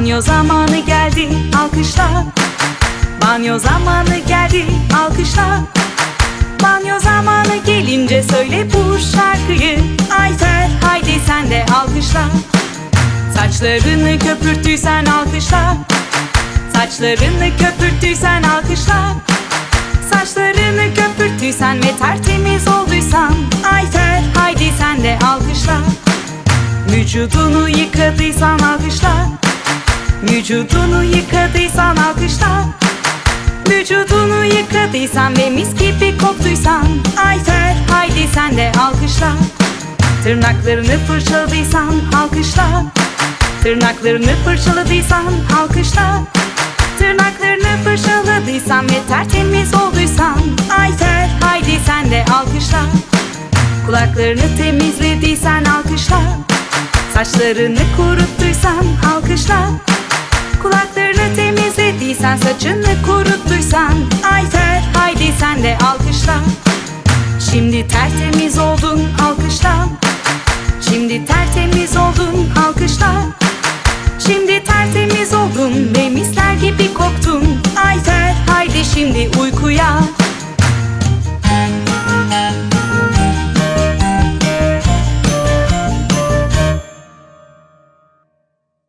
Banyo zamanı geldi alkışla. Banyo zamanı geldi alkışla. Banyo zamanı gelince söyle bu şarkıyı. Ayfer haydi sen de alkışla. Saçlarını köpürttüysen alkışla. Saçlarını köpürttüysen alkışla. Saçlarını köpürttüysen ve tertemiz olduysan. Ayfer haydi sen de alkışla. Vücudunu yıkadıysan alkışla Vücudunu yıkadıysan alkışla. Vücudunu yıkadıysan ve mis gibi koktuysan. Ayfer haydi sen de alkışla. Tırnaklarını fırçaladıysan alkışla. Tırnaklarını fırçaladıysan alkışla. Tırnaklarını fırçaladıysan ve tertemiz olduysan. Ayfer haydi sen de alkışla. Kulaklarını temizlediysen alkışla. Saçlarını kuruttuysan alkışla Saçını kuruttuysan Ayfer Haydi sen de alkışla. Şimdi tertemiz oldun alkışla. Şimdi tertemiz oldun alkışla. Şimdi tertemiz oldun ve misler gibi koktun. Ayfer haydi şimdi uykuya.